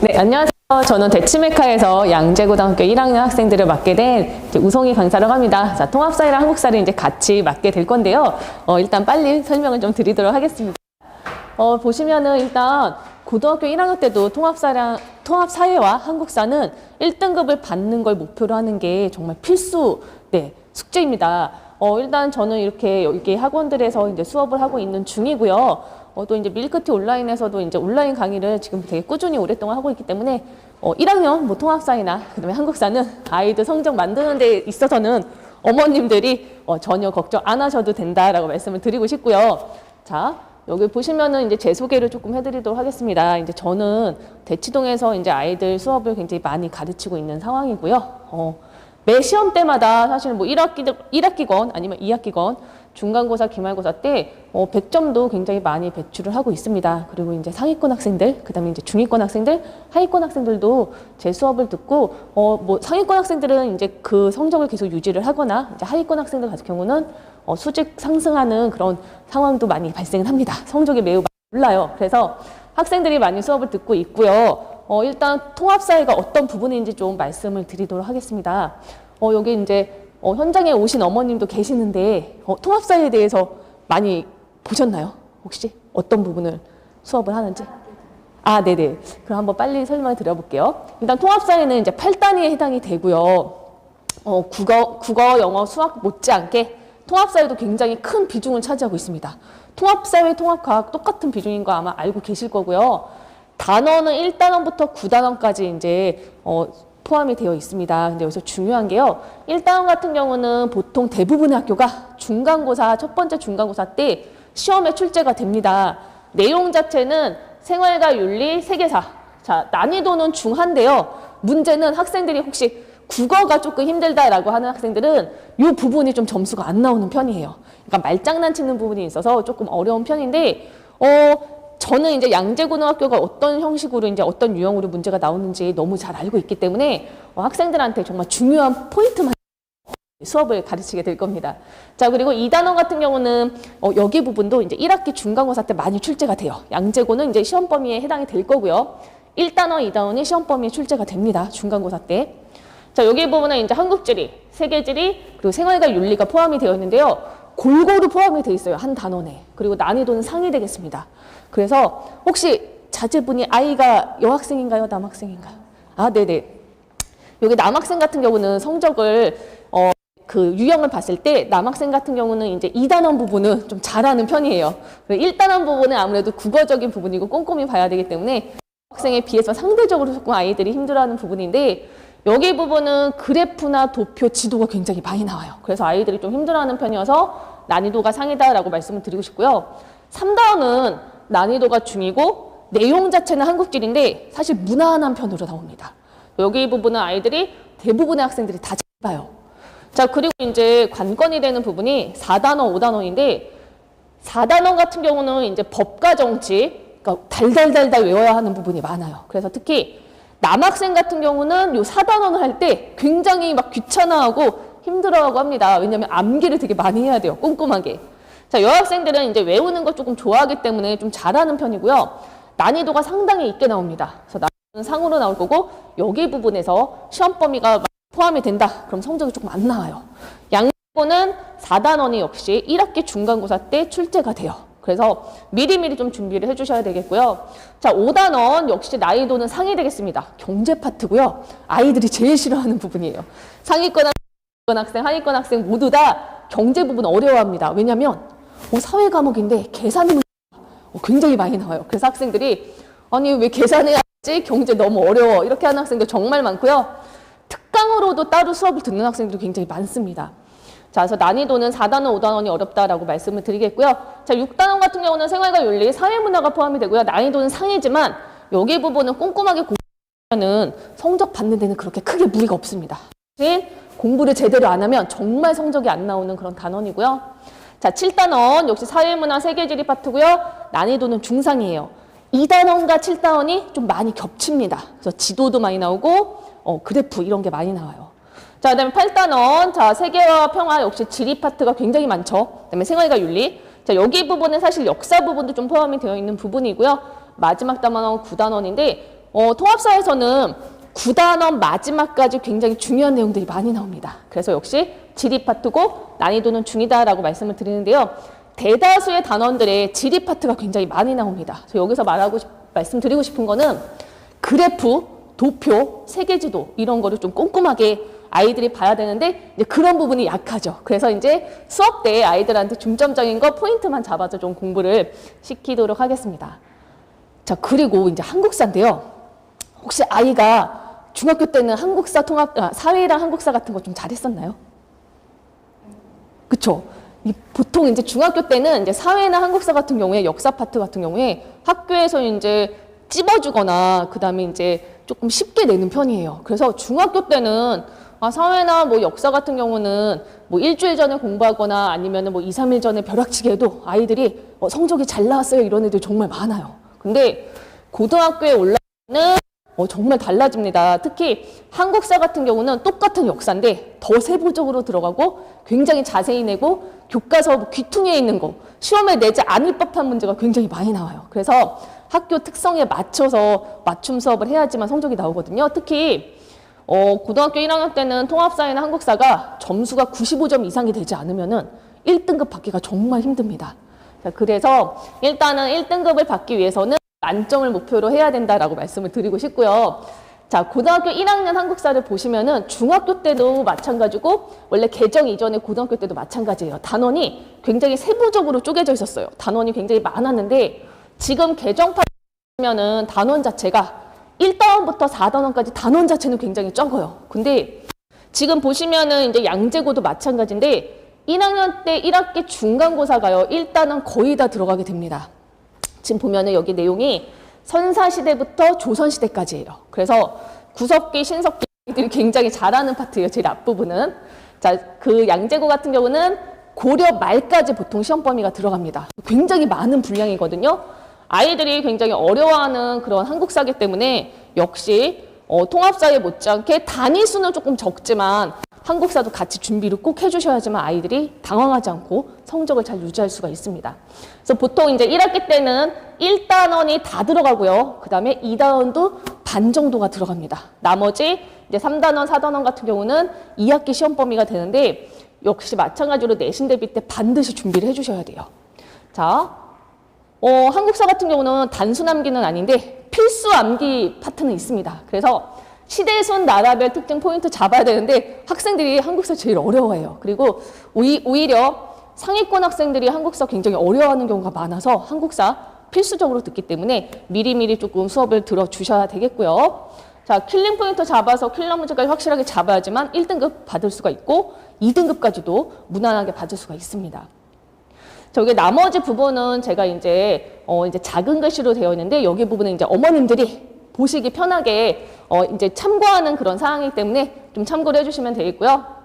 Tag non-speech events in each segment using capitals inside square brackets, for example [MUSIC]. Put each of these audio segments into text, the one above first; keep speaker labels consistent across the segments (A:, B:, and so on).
A: 네, 안녕하세요. 저는 대치메카에서 양재고등학교 1학년 학생들을 맡게 된 우송이 강사라고 합니다. 자, 통합사회랑 한국사를 이제 같이 맡게 될 건데요. 어, 일단 빨리 설명을 좀 드리도록 하겠습니다. 어, 보시면은 일단 고등학교 1학년 때도 통합사랑, 통합사회와 한국사는 1등급을 받는 걸 목표로 하는 게 정말 필수, 네, 숙제입니다. 어, 일단 저는 이렇게 여기 학원들에서 이제 수업을 하고 있는 중이고요. 어, 또 이제 밀크티 온라인에서도 이제 온라인 강의를 지금 되게 꾸준히 오랫동안 하고 있기 때문에 어, 1학년 뭐 통합사회나 그다음에 한국사는 아이들 성적 만드는 데 있어서는 어머님들이 어, 전혀 걱정 안 하셔도 된다라고 말씀을 드리고 싶고요. 자, 여기 보시면은 이제 제 소개를 조금 해드리도록 하겠습니다. 이제 저는 대치동에서 이제 아이들 수업을 굉장히 많이 가르치고 있는 상황이고요. 어, 매 시험 때마다 사실 뭐 1학기, 1학기건 아니면 2학기건 중간고사, 기말고사 때 어, 100점도 굉장히 많이 배출을 하고 있습니다. 그리고 이제 상위권 학생들, 그 다음에 이제 중위권 학생들, 하위권 학생들도 제 수업을 듣고 어, 뭐 상위권 학생들은 이제 그 성적을 계속 유지를 하거나 이제 하위권 학생들 같은 경우는 어, 수직 상승하는 그런 상황도 많이 발생을 합니다. 성적이 매우 올라요. 그래서 학생들이 많이 수업을 듣고 있고요. 어, 일단 통합 사회가 어떤 부분인지 좀 말씀을 드리도록 하겠습니다. 어, 여기 이제 어, 현장에 오신 어머님도 계시는데 어, 통합사회에 대해서 많이 보셨나요? 혹시 어떤 부분을 수업을 하는지? 아, 네네. 그럼 한번 빨리 설명을 드려볼게요. 일단 통합사회는 이제 8단위에 해당이 되고요. 어, 국어, 국어, 영어, 수학 못지않게 통합사회도 굉장히 큰 비중을 차지하고 있습니다. 통합사회, 통합과학 똑같은 비중인 거 아마 알고 계실 거고요. 단원은 1단원부터 9단원까지 이제 어, 포함이 되어 있습니다. 근데 여기서 중요한 게요. 1단원 같은 경우는 보통 대부분의 학교가 중간고사, 첫 번째 중간고사 때 시험에 출제가 됩니다. 내용 자체는 생활과 윤리, 세계사. 자, 난이도는 중한데요. 문제는 학생들이 혹시 국어가 조금 힘들다라고 하는 학생들은 이 부분이 좀 점수가 안 나오는 편이에요. 그러니까 말장난 치는 부분이 있어서 조금 어려운 편인데, 어, 저는 이제 양재고등학교가 어떤 형식으로 이제 어떤 유형으로 문제가 나오는지 너무 잘 알고 있기 때문에 어, 학생들한테 정말 중요한 포인트만 [LAUGHS] 수업을 가르치게 될 겁니다. 자, 그리고 이 단원 같은 경우는 어, 여기 부분도 이제 1학기 중간고사 때 많이 출제가 돼요. 양재고는 이제 시험 범위에 해당이 될 거고요. 1단원, 2단원이 시험 범위에 출제가 됩니다. 중간고사 때. 자, 여기 부분은 이제 한국지리, 세계지리, 그리고 생활과 윤리가 포함이 되어 있는데요. 골고루 포함이 되어 있어요. 한 단원에. 그리고 난이도는 상이 되겠습니다. 그래서 혹시 자제분이 아이가 여학생인가요? 남학생인가요? 아, 네네. 여기 남학생 같은 경우는 성적을 어, 그 유형을 봤을 때 남학생 같은 경우는 이제 2단원 부분은 좀 잘하는 편이에요. 1단원 부분은 아무래도 국어적인 부분이고 꼼꼼히 봐야 되기 때문에 학생에 비해서 상대적으로 조금 아이들이 힘들어하는 부분인데 여기 부분은 그래프나 도표, 지도가 굉장히 많이 나와요. 그래서 아이들이 좀 힘들어하는 편이어서 난이도가 상이다라고 말씀을 드리고 싶고요. 3단원은 난이도가 중이고 내용 자체는 한국질인데 사실 무난한 편으로 나옵니다. 여기 부분은 아이들이 대부분의 학생들이 다 잘 봐요. 자, 그리고 이제 관건이 되는 부분이 4단원, 5단원인데 4단원 같은 경우는 이제 법과 정치, 그러니까 달달달달 외워야 하는 부분이 많아요. 그래서 특히 남학생 같은 경우는 요 4단원을 할 때 굉장히 막 귀찮아하고 힘들어하고 합니다. 왜냐하면 암기를 되게 많이 해야 돼요. 꼼꼼하게. 자, 여학생들은 이제 외우는 걸 조금 좋아하기 때문에 좀 잘하는 편이고요. 난이도가 상당히 있게 나옵니다. 그래서 난이도는 상으로 나올 거고 여기 부분에서 시험 범위가 포함이 된다. 그럼 성적이 조금 안 나와요. 양고는 4단원이 역시 1학기 중간고사 때 출제가 돼요. 그래서 미리미리 좀 준비를 해주셔야 되겠고요. 자, 5단원 역시 난이도는 상이 되겠습니다. 경제 파트고요. 아이들이 제일 싫어하는 부분이에요. 상위권 학생, 하위권 학생 모두 다 경제 부분 어려워합니다. 왜냐하면 어, 사회 과목인데 계산이 어, 굉장히 많이 나와요. 그래서 학생들이 아니 왜 계산해야 지 경제 너무 어려워 이렇게 하는 학생들 정말 많고요. 특강으로도 따로 수업을 듣는 학생들도 굉장히 많습니다. 자, 그래서 난이도는 4단원, 5단원이 어렵다라고 말씀을 드리겠고요. 자, 6단원 같은 경우는 생활과 윤리, 사회문화가 포함이 되고요. 난이도는 상이지만 여기 부분은 꼼꼼하게 공부하면 성적 받는 데는 그렇게 크게 무리가 없습니다. 공부를 제대로 안 하면 정말 성적이 안 나오는 그런 단원이고요. 자, 7단원 역시 사회문화 세계지리 파트고요. 난이도는 중상이에요. 2단원과 7단원이 좀 많이 겹칩니다. 그래서 지도도 많이 나오고 어, 그래프 이런 게 많이 나와요. 자, 그 다음에 8단원. 자, 세계와 평화 역시 지리 파트가 굉장히 많죠. 그 다음에 생활과 윤리. 자, 여기 부분은 사실 역사 부분도 좀 포함이 되어 있는 부분이고요. 마지막 단원 9단원인데 어, 통합사에서는 9단원 마지막까지 굉장히 중요한 내용들이 많이 나옵니다. 그래서 역시 지리 파트고 난이도는 중이다라고 말씀을 드리는데요. 대다수의 단원들의 지리 파트가 굉장히 많이 나옵니다. 그래서 여기서 말하고 싶- 말씀드리고 싶은 거는 그래프, 도표, 세계지도 이런 거를 좀 꼼꼼하게 아이들이 봐야 되는데 이제 그런 부분이 약하죠. 그래서 이제 수업 때 아이들한테 중점적인 거 포인트만 잡아서 좀 공부를 시키도록 하겠습니다. 자, 그리고 이제 한국사인데요. 혹시 아이가 중학교 때는 한국사 통합, 아, 사회랑 한국사 같은 거 좀 잘했었나요? 그쵸? 이 보통 이제 중학교 때는 이제 사회나 한국사 같은 경우에 역사 파트 같은 경우에 학교에서 이제 찝어주거나 그 다음에 이제 조금 쉽게 내는 편이에요. 그래서 중학교 때는 아, 사회나 뭐 역사 같은 경우는 뭐 일주일 전에 공부하거나 아니면은 뭐 2, 3일 전에 벼락치기 해도 아이들이 어, 성적이 잘 나왔어요. 이런 애들 정말 많아요. 근데 고등학교에 올라가는 어, 정말 달라집니다. 특히 한국사 같은 경우는 똑같은 역사인데 더 세부적으로 들어가고 굉장히 자세히 내고 교과서 뭐 귀퉁이에 있는 거 시험에 내지 않을 법한 문제가 굉장히 많이 나와요. 그래서 학교 특성에 맞춰서 맞춤 수업을 해야지만 성적이 나오거든요. 특히 어, 고등학교 1학년 때는 통합사회나 한국사가 점수가 95점 이상이 되지 않으면은 1등급 받기가 정말 힘듭니다. 자, 그래서 일단은 1등급을 받기 위해서는 만점을 목표로 해야 된다라고 말씀을 드리고 싶고요. 자, 고등학교 1학년 한국사를 보시면은 중학교 때도 마찬가지고 원래 개정 이전에 고등학교 때도 마찬가지예요. 단원이 굉장히 세부적으로 쪼개져 있었어요. 단원이 굉장히 많았는데 지금 개정판 보면은 단원 자체가 1단원부터 4단원까지 단원 자체는 굉장히 적어요. 근데 지금 보시면은 이제 양재고도 마찬가지인데 1학년 때 1학기 중간고사가요. 1단원 거의 다 들어가게 됩니다. 지금 보면은 여기 내용이 선사시대부터 조선시대까지예요. 그래서 구석기, 신석기들이 굉장히 잘하는 파트예요. 제일 앞부분은. 자, 그 양재고 같은 경우는 고려 말까지 보통 시험 범위가 들어갑니다. 굉장히 많은 분량이거든요. 아이들이 굉장히 어려워하는 그런 한국사기 때문에 역시 어, 통합사에 못지않게 단위 수는 조금 적지만 한국사도 같이 준비를 꼭 해주셔야지만 아이들이 당황하지 않고 성적을 잘 유지할 수가 있습니다. 그래서 보통 이제 1학기 때는 1단원이 다 들어가고요. 그 다음에 2단원도 반 정도가 들어갑니다. 나머지 이제 3단원, 4단원 같은 경우는 2학기 시험 범위가 되는데 역시 마찬가지로 내신 대비 때 반드시 준비를 해주셔야 돼요. 자, 어, 한국사 같은 경우는 단순 암기는 아닌데 필수 암기 파트는 있습니다. 그래서 시대순 나라별 특징 포인트 잡아야 되는데 학생들이 한국사 제일 어려워해요. 그리고 오히, 오히려 상위권 학생들이 한국사 굉장히 어려워하는 경우가 많아서 한국사 필수적으로 듣기 때문에 미리미리 조금 수업을 들어주셔야 되겠고요. 자, 킬링 포인트 잡아서 킬러 문제까지 확실하게 잡아야지만 1등급 받을 수가 있고 2등급까지도 무난하게 받을 수가 있습니다. 저기 나머지 부분은 제가 이제 어 이제 작은 글씨로 되어 있는데 여기 부분은 이제 어머님들이 보시기 편하게 어 이제 참고하는 그런 사항이기 때문에 좀 참고를 해주시면 되겠고요.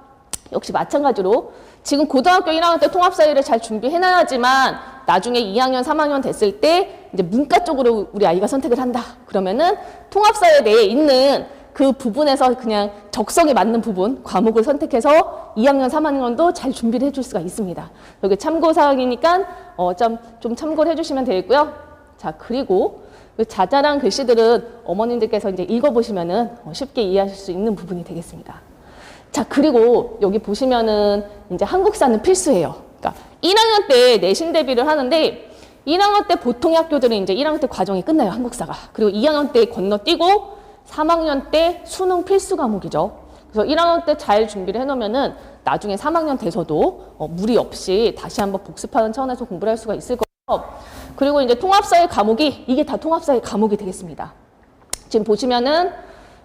A: 역시 마찬가지로 지금 고등학교 1학년 때 통합사회를 잘 준비해놔야지만 나중에 2학년, 3학년 됐을 때 이제 문과 쪽으로 우리 아이가 선택을 한다. 그러면은 통합사회 내에 있는 그 부분에서 그냥 적성에 맞는 부분, 과목을 선택해서 2학년, 3학년도 잘 준비를 해줄 수가 있습니다. 여기 참고사항이니까 어, 좀, 좀 참고를 해주시면 되겠고요. 자, 그리고 그 자잘한 글씨들은 어머님들께서 이제 읽어보시면은 어, 쉽게 이해하실 수 있는 부분이 되겠습니다. 자, 그리고 여기 보시면은 이제 한국사는 필수예요. 그러니까 1학년 때 내신 대비를 하는데 1학년 때 보통 학교들은 이제 1학년 때 과정이 끝나요, 한국사가. 그리고 2학년 때 건너뛰고 3학년 때 수능 필수 과목이죠. 그래서 1학년 때 잘 준비를 해놓으면은 나중에 3학년 돼서도 어, 무리 없이 다시 한번 복습하는 차원에서 공부를 할 수가 있을 거고 그리고 이제 통합사회 과목이 이게 다 통합사회 과목이 되겠습니다. 지금 보시면은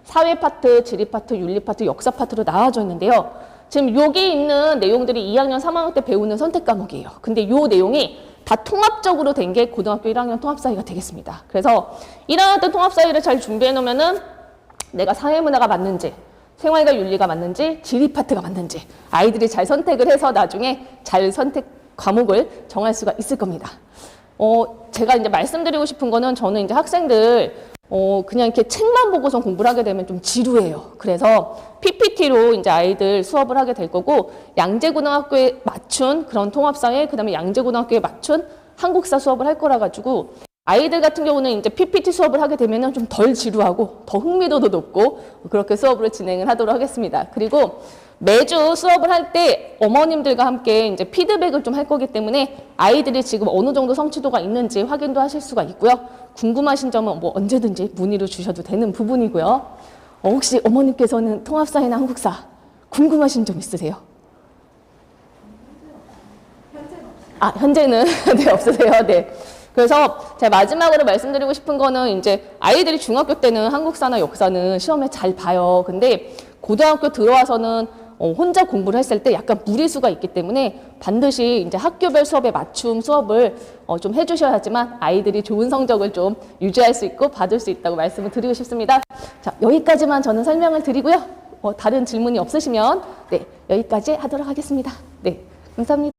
A: 사회 파트, 지리 파트, 윤리 파트, 역사 파트로 나와져 있는데요. 지금 여기 있는 내용들이 2학년, 3학년 때 배우는 선택 과목이에요. 근데 이 내용이 다 통합적으로 된 게 고등학교 1학년 통합사회가 되겠습니다. 그래서 1학년 때 통합사회를 잘 준비해 놓으면은 내가 사회문화가 맞는지, 생활과 윤리가 맞는지, 지리 파트가 맞는지 아이들이 잘 선택을 해서 나중에 잘 선택 과목을 정할 수가 있을 겁니다. 어, 제가 이제 말씀드리고 싶은 거는 저는 이제 학생들 어, 그냥 이렇게 책만 보고서 공부를 하게 되면 좀 지루해요. 그래서 PPT로 이제 아이들 수업을 하게 될 거고, 양재고등학교에 맞춘 그런 통합사회, 그 다음에 양재고등학교에 맞춘 한국사 수업을 할 거라 가지고, 아이들 같은 경우는 이제 PPT 수업을 하게 되면 좀 덜 지루하고 더 흥미도도 높고 그렇게 수업을 진행을 하도록 하겠습니다. 그리고 매주 수업을 할 때 어머님들과 함께 이제 피드백을 좀 할 거기 때문에 아이들이 지금 어느 정도 성취도가 있는지 확인도 하실 수가 있고요. 궁금하신 점은 뭐 언제든지 문의를 주셔도 되는 부분이고요. 어, 혹시 어머님께서는 통합사회나 한국사 궁금하신 점 있으세요? 아, 현재는 [LAUGHS] 네, 없으세요. 네. 그래서 제가 마지막으로 말씀드리고 싶은 거는 이제 아이들이 중학교 때는 한국사나 역사는 시험에 잘 봐요. 근데 고등학교 들어와서는 어, 혼자 공부를 했을 때 약간 무리수가 있기 때문에 반드시 이제 학교별 수업에 맞춤 수업을 어, 좀 해주셔야지만 아이들이 좋은 성적을 좀 유지할 수 있고 받을 수 있다고 말씀을 드리고 싶습니다. 자, 여기까지만 저는 설명을 드리고요. 어, 다른 질문이 없으시면 네, 여기까지 하도록 하겠습니다. 네, 감사합니다.